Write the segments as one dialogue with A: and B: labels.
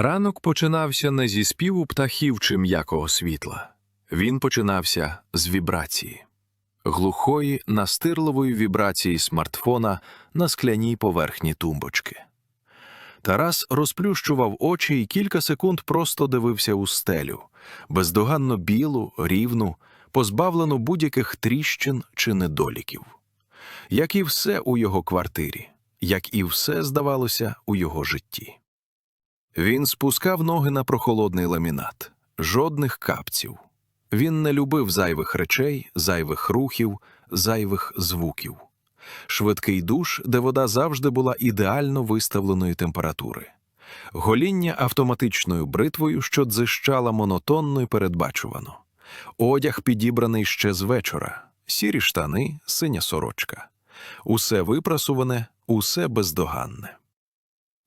A: Ранок починався не зі співу птахів чи м'якого світла. Він починався з вібрації, глухої, настирливої вібрації смартфона на скляній поверхні тумбочки. Тарас розплющував очі і кілька секунд просто дивився у стелю, бездоганно білу, рівну, позбавлену будь-яких тріщин чи недоліків. Як і все у його квартирі, як і все, здавалося, у його житті. Він спускав ноги на прохолодний ламінат, жодних капців. Він не любив зайвих речей, зайвих рухів, зайвих звуків. Швидкий душ, де вода завжди була ідеально виставленої температури. Гоління автоматичною бритвою, що дзищала монотонно і передбачувано. Одяг підібраний ще з вечора, сірі штани, синя сорочка. Усе випрасуване, усе бездоганне.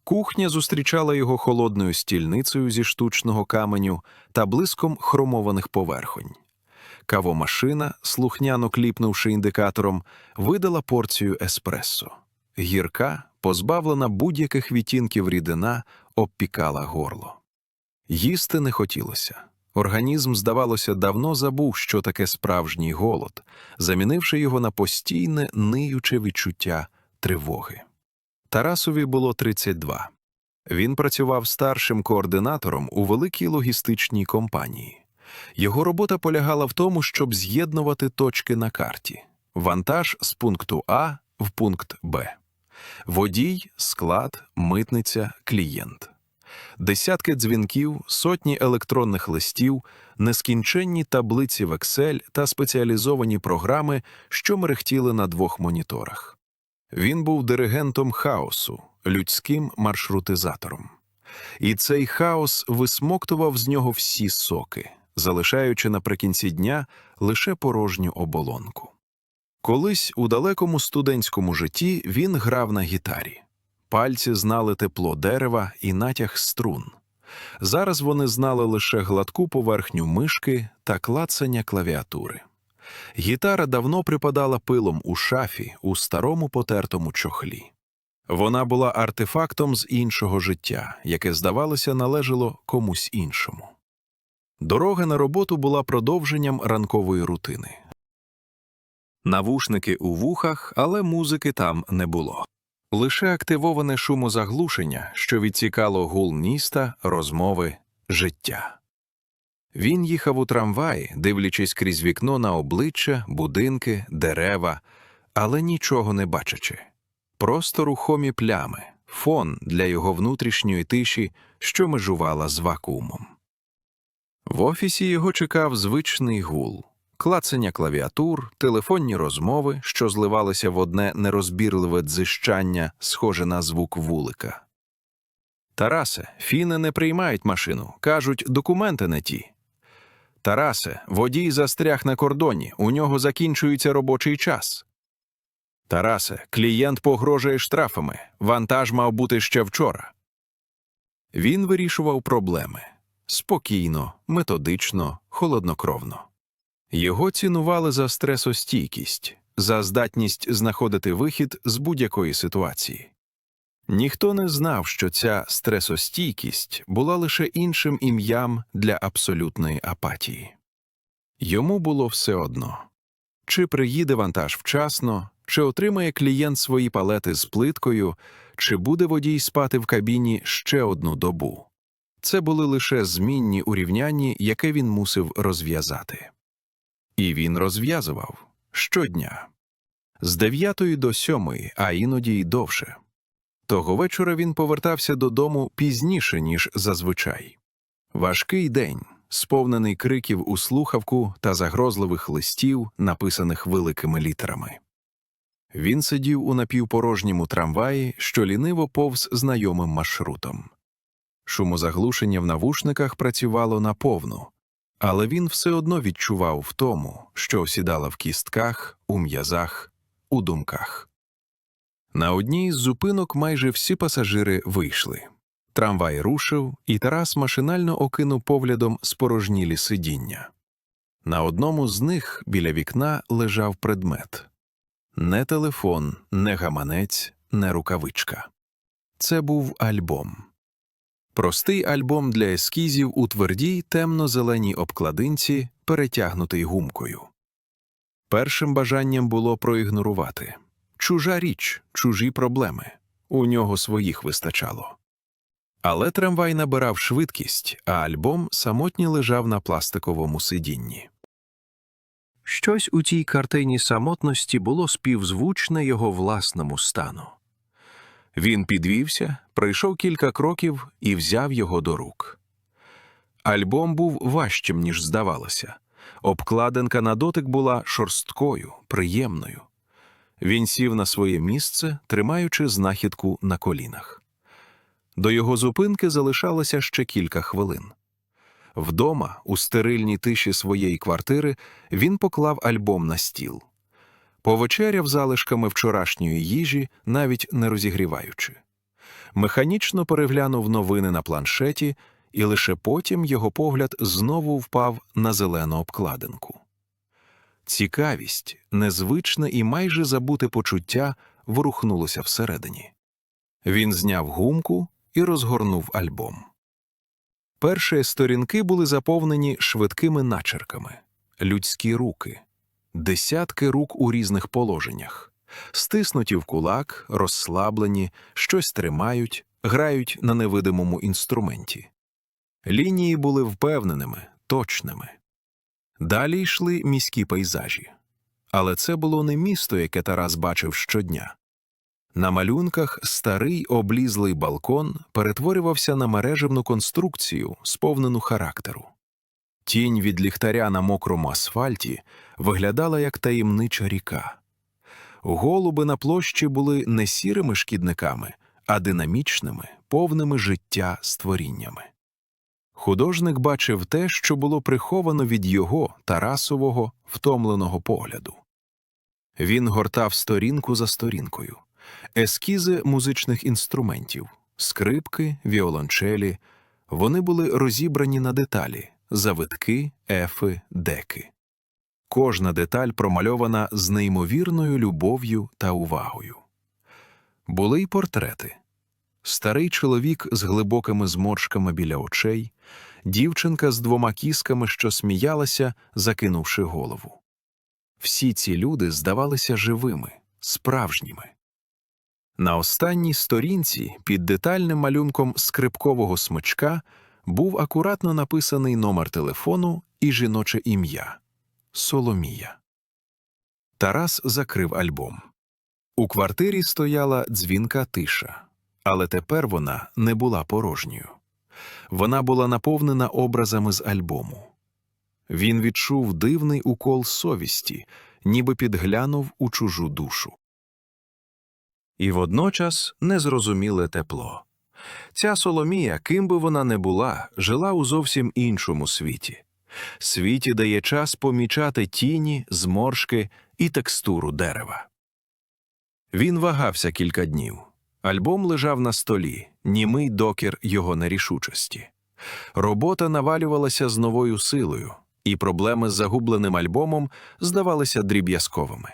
A: Кухня зустрічала його холодною стільницею зі штучного каменю та блиском хромованих поверхонь. Кавомашина, слухняно кліпнувши індикатором, видала порцію еспресо. Гірка, позбавлена будь-яких відтінків рідина, обпікала горло. Їсти не хотілося. Організм, здавалося, давно забув, що таке справжній голод, замінивши його на постійне ниюче відчуття тривоги. Тарасові було 32. Він працював старшим координатором у великій логістичній компанії. Його робота полягала в тому, щоб з'єднувати точки на карті: вантаж з пункту А в пункт Б, водій, склад, митниця, клієнт. Десятки дзвінків, сотні електронних листів, нескінченні таблиці в Excel та спеціалізовані програми, що мерехтіли на двох моніторах. Він був диригентом хаосу, людським маршрутизатором. І цей хаос висмоктував з нього всі соки, залишаючи наприкінці дня лише порожню оболонку. Колись у далекому студентському житті він грав на гітарі. Пальці знали тепло дерева і натяг струн. Зараз вони знали лише гладку поверхню мишки та клацання клавіатури. Гітара давно припадала пилом у шафі у старому потертому чохлі. Вона була артефактом з іншого життя, яке, здавалося, належало комусь іншому. Дорога на роботу була продовженням ранкової рутини. Навушники у вухах, але музики там не було. Лише активоване шумозаглушення, що відсікало гул міста, розмови, життя. Він їхав у трамваї, дивлячись крізь вікно на обличчя, будинки, дерева, але нічого не бачачи. Просто рухомі плями, фон для його внутрішньої тиші, що межувала з вакуумом. В офісі його чекав звичний гул, клацання клавіатур, телефонні розмови, що зливалися в одне нерозбірливе дзищання, схоже на звук вулика. Тарасе, фіни не приймають машину, кажуть, документи не ті. Тарасе, водій застряг на кордоні, у нього закінчується робочий час. Тарасе, клієнт погрожує штрафами, вантаж мав бути ще вчора. Він вирішував проблеми спокійно, методично, холоднокровно. Його цінували за стресостійкість, за здатність знаходити вихід з будь-якої ситуації. Ніхто не знав, що ця стресостійкість була лише іншим ім'ям для абсолютної апатії. Йому було все одно чи приїде вантаж вчасно, чи отримає клієнт свої палети з плиткою, чи буде водій спати в кабіні ще одну добу. Це були лише змінні урівняння, яке він мусив розв'язати. І він розв'язував щодня з дев'ятої до сьомої, а іноді й довше. Того вечора він повертався додому пізніше, ніж зазвичай. Важкий день, сповнений криків у слухавку та загрозливих листів, написаних великими літерами. Він сидів у напівпорожньому трамваї, що ліниво повз знайомим маршрутом. Шумозаглушення в навушниках працювало наповну, але він все одно відчував втому, що осідала в кістках, у м'язах, у думках. На одній з зупинок майже всі пасажири вийшли. Трамвай рушив, і Тарас машинально окинув поглядом спорожнілі сидіння. На одному з них біля вікна лежав предмет не телефон, не гаманець, не рукавичка. Це був альбом. Простий альбом для ескізів у твердій темно-зеленій обкладинці, перетягнутий гумкою. Першим бажанням було проігнорувати чужа річ, чужі проблеми. У нього своїх вистачало. Але трамвай набирав швидкість, а альбом самотньо лежав на пластиковому сидінні. Щось у тій картині самотності було співзвучне його власному стану. Він підвівся, пройшов кілька кроків і взяв його до рук. Альбом був важчим, ніж здавалося. Обкладинка на дотик була шорсткою, приємною. Він сів на своє місце, тримаючи знахідку на колінах. До його зупинки залишалося ще кілька хвилин. Вдома, у стерильній тиші своєї квартири, він поклав альбом на стіл. Повечеряв залишками вчорашньої їжі, навіть не розігріваючи. Механічно переглянув новини на планшеті, і лише потім його погляд знову впав на зелену обкладинку. Цікавість, незвичне і майже забуте почуття ворухнулося всередині. Він зняв гумку і розгорнув альбом. Перші сторінки були заповнені швидкими начерками, людські руки, десятки рук у різних положеннях, стиснуті в кулак, розслаблені, щось тримають, грають на невидимому інструменті. Лінії були впевненими, точними. Далі йшли міські пейзажі. Але це було не місто, яке Тарас бачив щодня. На малюнках старий облізлий балкон перетворювався на мережевну конструкцію, сповнену характеру. Тінь від ліхтаря на мокрому асфальті виглядала як таємнича ріка. Голуби на площі були не сірими шкідниками, а динамічними, повними життя створіннями. Художник бачив те, що було приховано від його Тарасового втомленого погляду. Він гортав сторінку за сторінкою, ескізи музичних інструментів, скрипки, віолончелі. Вони були розібрані на деталі завитки, ефи, деки. Кожна деталь промальована з неймовірною любов'ю та увагою. Були й портрети. Старий чоловік з глибокими зморшками біля очей, дівчинка з двома кісками, що сміялася, закинувши голову. Всі ці люди здавалися живими, справжніми. На останній сторінці під детальним малюнком скрипкового смичка був акуратно написаний номер телефону і жіноче ім'я Соломія. Тарас закрив альбом. У квартирі стояла дзвінка тиша, але тепер вона не була порожньою. Вона була наповнена образами з альбому. Він відчув дивний укол совісті, ніби підглянув у чужу душу. І водночас незрозуміле тепло. Ця Соломія, ким би вона не була, жила у зовсім іншому світі. Світі дає час помічати тіні, зморшки і текстуру дерева. Він вагався кілька днів. Альбом лежав на столі, німий докір його нерішучості. Робота навалювалася з новою силою, і проблеми з загубленим альбомом здавалися дріб'язковими.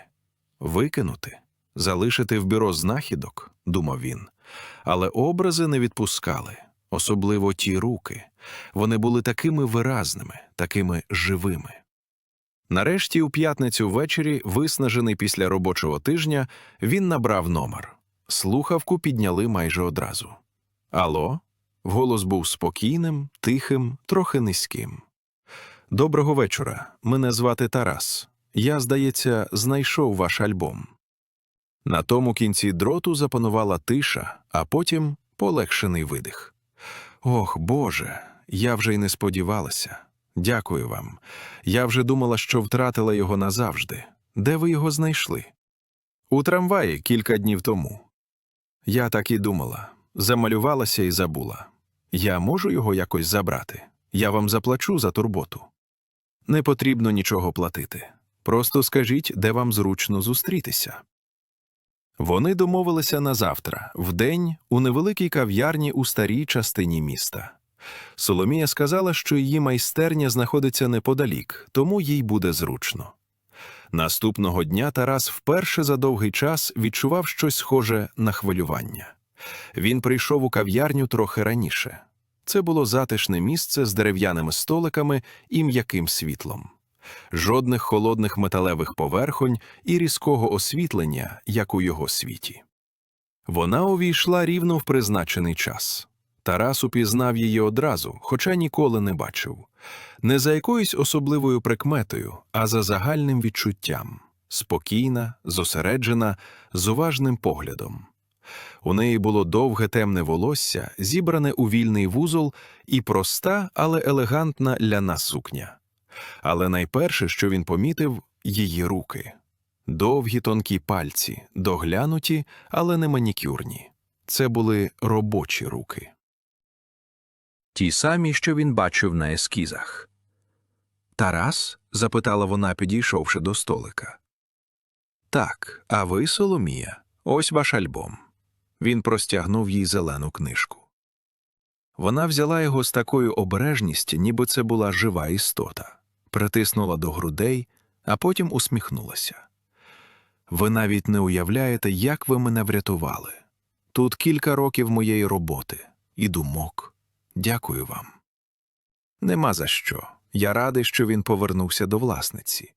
A: Викинути, залишити в бюро знахідок, думав він, але образи не відпускали, особливо ті руки. Вони були такими виразними, такими живими. Нарешті, у п'ятницю ввечері, виснажений після робочого тижня, він набрав номер. Слухавку підняли майже одразу. Алло? Голос був спокійним, тихим, трохи низьким. Доброго вечора. Мене звати Тарас. Я, здається, знайшов ваш альбом. На тому кінці дроту запанувала тиша, а потім полегшений видих. Ох, Боже, я вже й не сподівалася. Дякую вам. Я вже думала, що втратила його назавжди. Де ви його знайшли? У трамваї кілька днів тому. Я так і думала. Замалювалася і забула. Я можу його якось забрати. Я вам заплачу за турботу. Не потрібно нічого платити. Просто скажіть, де вам зручно зустрітися. Вони домовилися на завтра, вдень, у невеликій кав'ярні у старій частині міста. Соломія сказала, що її майстерня знаходиться неподалік, тому їй буде зручно. Наступного дня Тарас вперше за довгий час відчував щось схоже на хвилювання. Він прийшов у кав'ярню трохи раніше. Це було затишне місце з дерев'яними столиками і м'яким світлом. Жодних холодних металевих поверхонь і різкого освітлення, як у його світі. Вона увійшла рівно в призначений час. Тарас упізнав її одразу, хоча ніколи не бачив. Не за якоюсь особливою прикметою, а за загальним відчуттям спокійна, зосереджена, з уважним поглядом. У неї було довге темне волосся, зібране у вільний вузол, і проста, але елегантна ляна сукня. Але найперше, що він помітив, її руки. Довгі тонкі пальці, доглянуті, але не манікюрні. Це були робочі руки. Ті самі, що він бачив на ескізах. Тарас? запитала вона, підійшовши до столика. Так, а ви, Соломія, ось ваш альбом. Він простягнув їй зелену книжку. Вона взяла його з такою обережністю, ніби це була жива істота, притиснула до грудей, а потім усміхнулася. Ви навіть не уявляєте, як ви мене врятували. Тут кілька років моєї роботи і думок. Дякую вам. Нема за що. Я радий, що він повернувся до власниці.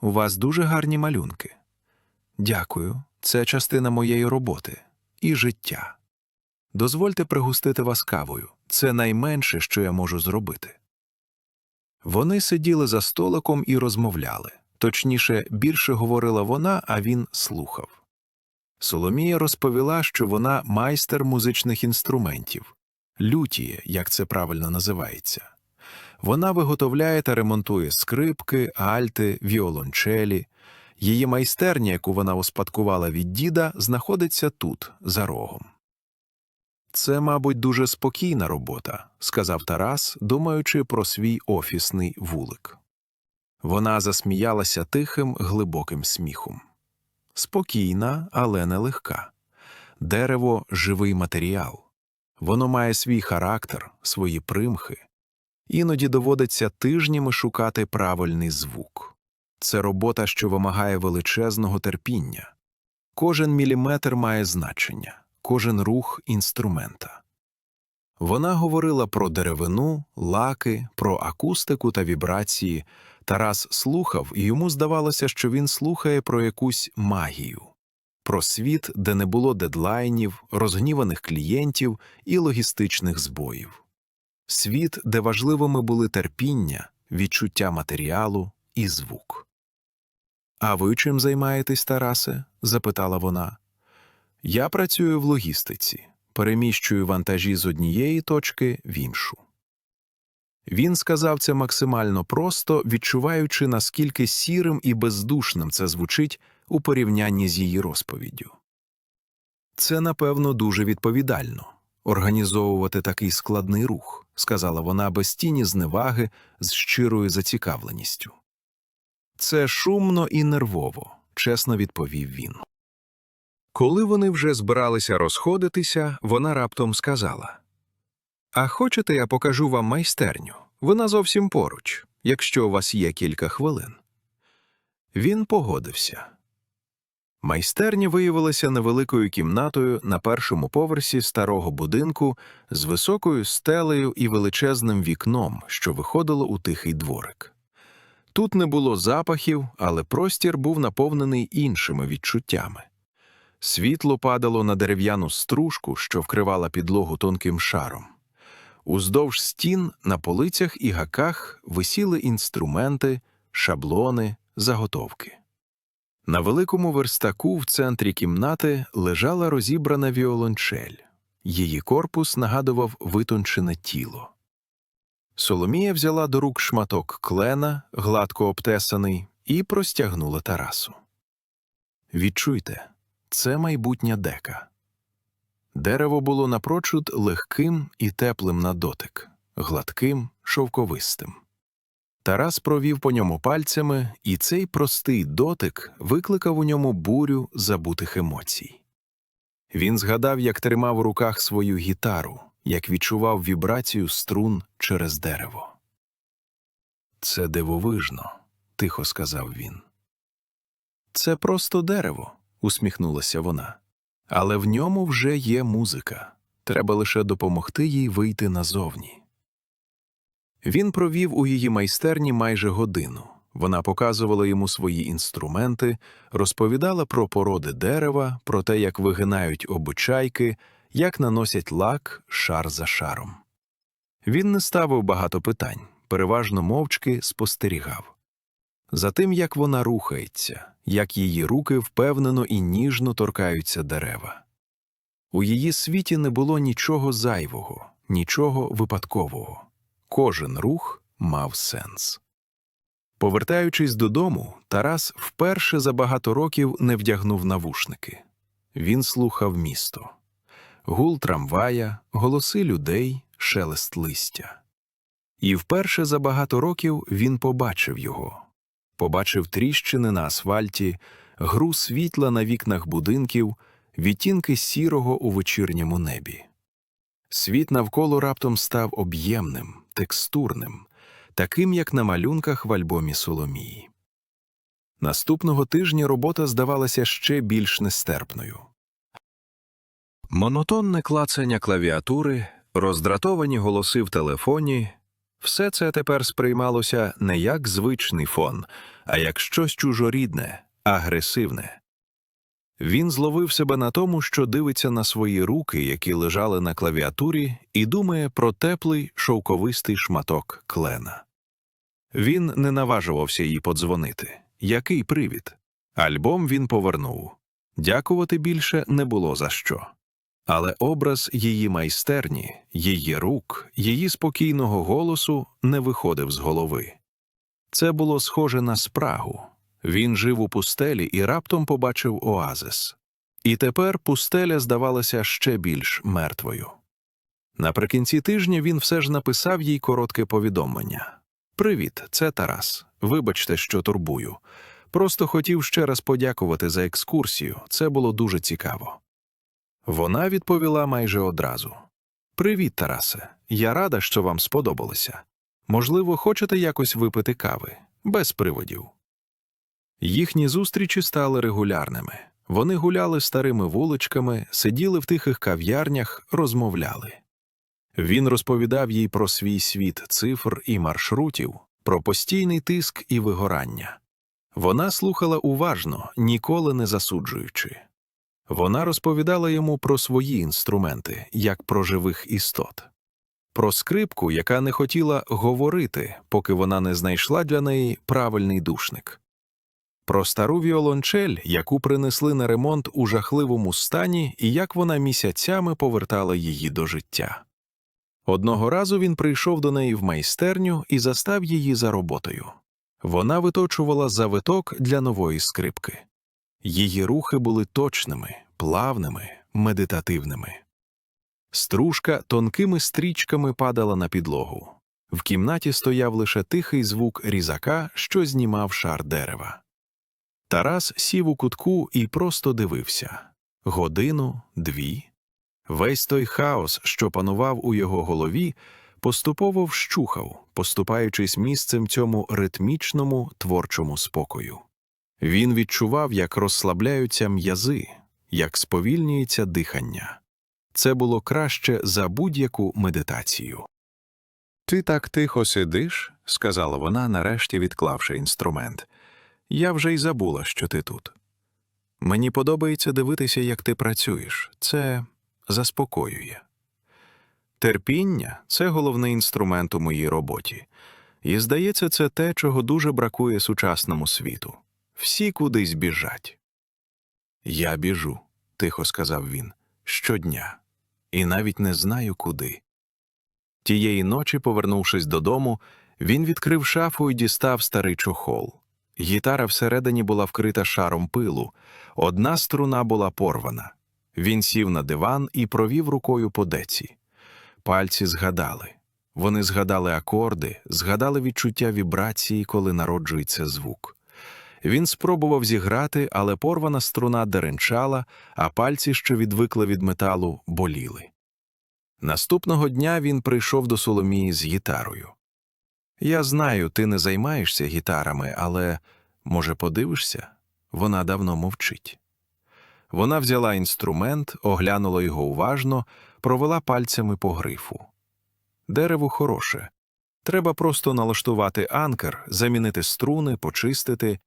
A: У вас дуже гарні малюнки. Дякую, це частина моєї роботи і життя. Дозвольте пригустити вас кавою це найменше, що я можу зробити. Вони сиділи за столиком і розмовляли. Точніше, більше говорила вона, а він слухав. Соломія розповіла, що вона майстер музичних інструментів, лютіє, як це правильно називається. Вона виготовляє та ремонтує скрипки, альти, віолончелі. Її майстерня, яку вона успадкувала від діда, знаходиться тут, за рогом. Це, мабуть, дуже спокійна робота, сказав Тарас, думаючи про свій офісний вулик. Вона засміялася тихим, глибоким сміхом. Спокійна, але не легка. Дерево живий матеріал. Воно має свій характер, свої примхи. Іноді доводиться тижнями шукати правильний звук. Це робота, що вимагає величезного терпіння. Кожен міліметр має значення, кожен рух інструмента. Вона говорила про деревину, лаки, про акустику та вібрації. Тарас слухав, і йому здавалося, що він слухає про якусь магію, про світ, де не було дедлайнів, розгніваних клієнтів і логістичних збоїв, світ, де важливими були терпіння, відчуття матеріалу і звук. А ви чим займаєтесь, Тарасе? запитала вона. Я працюю в логістиці, переміщую вантажі з однієї точки в іншу. Він сказав це максимально просто, відчуваючи, наскільки сірим і бездушним це звучить у порівнянні з її розповіддю. Це, напевно, дуже відповідально організовувати такий складний рух, сказала вона без тіні зневаги з щирою зацікавленістю. Це шумно і нервово, чесно відповів він. Коли вони вже збиралися розходитися, вона раптом сказала А хочете, я покажу вам майстерню? Вона зовсім поруч, якщо у вас є кілька хвилин. Він погодився. Майстерня виявилася невеликою кімнатою на першому поверсі старого будинку з високою стелею і величезним вікном, що виходило у тихий дворик. Тут не було запахів, але простір був наповнений іншими відчуттями. Світло падало на дерев'яну стружку, що вкривала підлогу тонким шаром. Уздовж стін на полицях і гаках висіли інструменти, шаблони, заготовки. На великому верстаку в центрі кімнати лежала розібрана віолончель. Її корпус нагадував витончене тіло. Соломія взяла до рук шматок клена, гладко обтесаний, і простягнула Тарасу. Відчуйте, це майбутня дека. Дерево було напрочуд легким і теплим на дотик, гладким, шовковистим. Тарас провів по ньому пальцями, і цей простий дотик викликав у ньому бурю забутих емоцій. Він згадав, як тримав у руках свою гітару, як відчував вібрацію струн через дерево. Це дивовижно, тихо сказав він. Це просто дерево, усміхнулася вона. Але в ньому вже є музика. Треба лише допомогти їй вийти назовні. Він провів у її майстерні майже годину. Вона показувала йому свої інструменти, розповідала про породи дерева, про те, як вигинають обичайки, як наносять лак шар за шаром. Він не ставив багато питань, переважно мовчки спостерігав. За тим, як вона рухається, як її руки впевнено і ніжно торкаються дерева. У її світі не було нічого зайвого, нічого випадкового. Кожен рух мав сенс. Повертаючись додому, Тарас вперше за багато років не вдягнув навушники. Він слухав місто. Гул трамвая, голоси людей, шелест листя. І вперше за багато років він побачив його. Побачив тріщини на асфальті, гру світла на вікнах будинків, відтінки сірого у вечірньому небі. Світ навколо раптом став об'ємним, текстурним, таким, як на малюнках в альбомі Соломії. Наступного тижня робота здавалася ще більш нестерпною. Монотонне клацання клавіатури, роздратовані голоси в телефоні все це тепер сприймалося не як звичний фон, а як щось чужорідне, агресивне. Він зловив себе на тому, що дивиться на свої руки, які лежали на клавіатурі, і думає про теплий шовковистий шматок клена. Він не наважувався їй подзвонити. Який привід? Альбом він повернув. Дякувати більше не було за що. Але образ її майстерні, її рук, її спокійного голосу не виходив з голови. Це було схоже на спрагу. Він жив у пустелі і раптом побачив оазис. І тепер пустеля здавалася ще більш мертвою. Наприкінці тижня він все ж написав їй коротке повідомлення Привіт, це Тарас. Вибачте, що турбую. Просто хотів ще раз подякувати за екскурсію. Це було дуже цікаво. Вона відповіла майже одразу Привіт, Тарасе. Я рада, що вам сподобалося. Можливо, хочете якось випити кави без приводів. Їхні зустрічі стали регулярними. Вони гуляли старими вуличками, сиділи в тихих кав'ярнях, розмовляли. Він розповідав їй про свій світ цифр і маршрутів, про постійний тиск і вигорання. Вона слухала уважно, ніколи не засуджуючи. Вона розповідала йому про свої інструменти, як про живих істот, про скрипку, яка не хотіла говорити, поки вона не знайшла для неї правильний душник, про стару віолончель, яку принесли на ремонт у жахливому стані, і як вона місяцями повертала її до життя. Одного разу він прийшов до неї в майстерню і застав її за роботою. Вона виточувала завиток для нової скрипки. Її рухи були точними, плавними, медитативними. Стружка тонкими стрічками падала на підлогу. В кімнаті стояв лише тихий звук різака, що знімав шар дерева. Тарас сів у кутку і просто дивився годину, дві. Весь той хаос, що панував у його голові, поступово вщухав, поступаючись місцем цьому ритмічному творчому спокою. Він відчував, як розслабляються м'язи, як сповільнюється дихання. Це було краще за будь-яку медитацію. Ти так тихо сидиш, сказала вона, нарешті відклавши інструмент. Я вже й забула, що ти тут. Мені подобається дивитися, як ти працюєш. Це заспокоює. Терпіння це головний інструмент у моїй роботі, і, здається, це те, чого дуже бракує сучасному світу. Всі кудись біжать. Я біжу, тихо сказав він, щодня, і навіть не знаю куди. Тієї ночі, повернувшись додому, він відкрив шафу і дістав старий чохол. Гітара всередині була вкрита шаром пилу, одна струна була порвана. Він сів на диван і провів рукою по деці. Пальці згадали. Вони згадали акорди, згадали відчуття вібрації, коли народжується звук. Він спробував зіграти, але порвана струна деренчала, а пальці, що відвикли від металу, боліли. Наступного дня він прийшов до Соломії з гітарою. Я знаю, ти не займаєшся гітарами, але, може, подивишся? Вона давно мовчить. Вона взяла інструмент, оглянула його уважно, провела пальцями по грифу. Дерево хороше. Треба просто налаштувати анкер, замінити струни, почистити.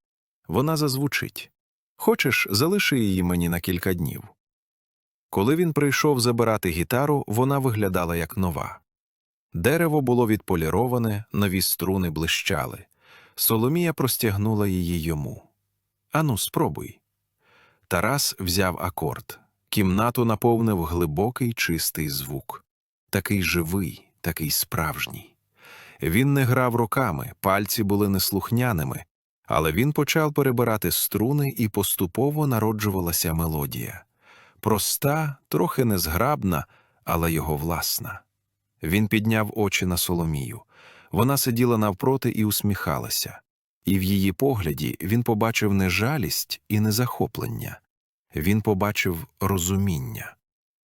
A: Вона зазвучить. Хочеш, залиши її мені на кілька днів. Коли він прийшов забирати гітару, вона виглядала як нова. Дерево було відполіроване, нові струни блищали. Соломія простягнула її йому. Ану, спробуй. Тарас взяв акорд. Кімнату наповнив глибокий чистий звук. Такий живий, такий справжній. Він не грав руками, пальці були неслухняними, але він почав перебирати струни, і поступово народжувалася мелодія. Проста, трохи незграбна, але його власна. Він підняв очі на Соломію. Вона сиділа навпроти і усміхалася, і в її погляді він побачив не жалість і не захоплення. Він побачив розуміння.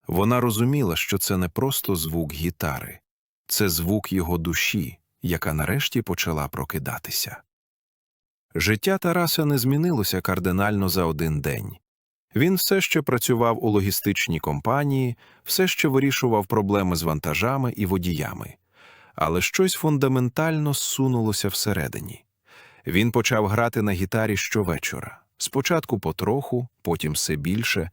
A: Вона розуміла, що це не просто звук гітари, це звук його душі, яка нарешті почала прокидатися. Життя Тараса не змінилося кардинально за один день. Він все ще працював у логістичній компанії, все ще вирішував проблеми з вантажами і водіями, але щось фундаментально зсунулося всередині. Він почав грати на гітарі щовечора, спочатку потроху, потім все більше.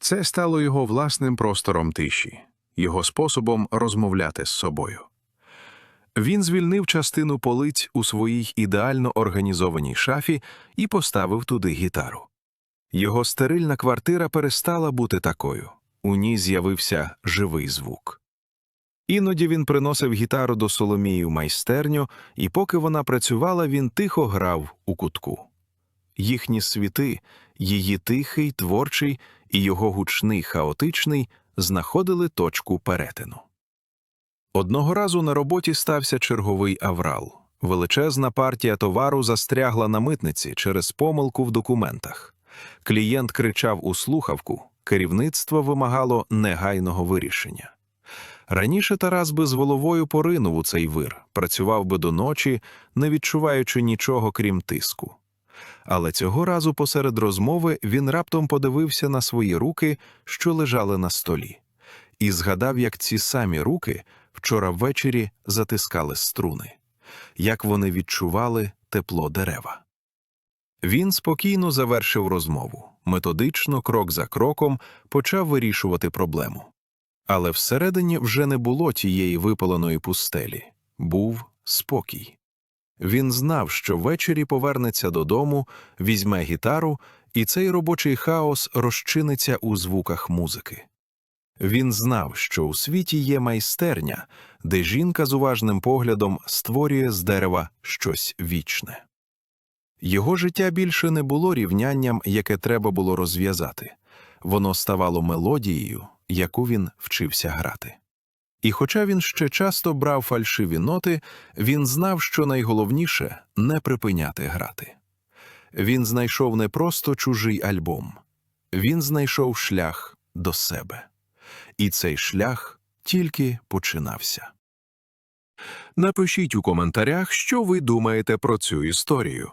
A: Це стало його власним простором тиші, його способом розмовляти з собою. Він звільнив частину полиць у своїй ідеально організованій шафі і поставив туди гітару. Його стерильна квартира перестала бути такою, у ній з'явився живий звук. Іноді він приносив гітару до Соломії в майстерню, і поки вона працювала, він тихо грав у кутку. Їхні світи, її тихий, творчий і його гучний, хаотичний, знаходили точку перетину. Одного разу на роботі стався черговий аврал. Величезна партія товару застрягла на митниці через помилку в документах. Клієнт кричав у слухавку, керівництво вимагало негайного вирішення. Раніше Тарас би з головою поринув у цей вир, працював би до ночі, не відчуваючи нічого крім тиску. Але цього разу посеред розмови він раптом подивився на свої руки, що лежали на столі, і згадав, як ці самі руки вчора ввечері затискали струни, як вони відчували тепло дерева. Він спокійно завершив розмову, методично, крок за кроком, почав вирішувати проблему. Але всередині вже не було тієї випаленої пустелі, був спокій. Він знав, що ввечері повернеться додому, візьме гітару, і цей робочий хаос розчиниться у звуках музики. Він знав, що у світі є майстерня, де жінка з уважним поглядом створює з дерева щось вічне. Його життя більше не було рівнянням, яке треба було розв'язати, воно ставало мелодією, яку він вчився грати. І хоча він ще часто брав фальшиві ноти, він знав, що найголовніше не припиняти грати. Він знайшов не просто чужий альбом, він знайшов шлях до себе. І цей шлях тільки починався. Напишіть у коментарях, що ви думаєте про цю історію.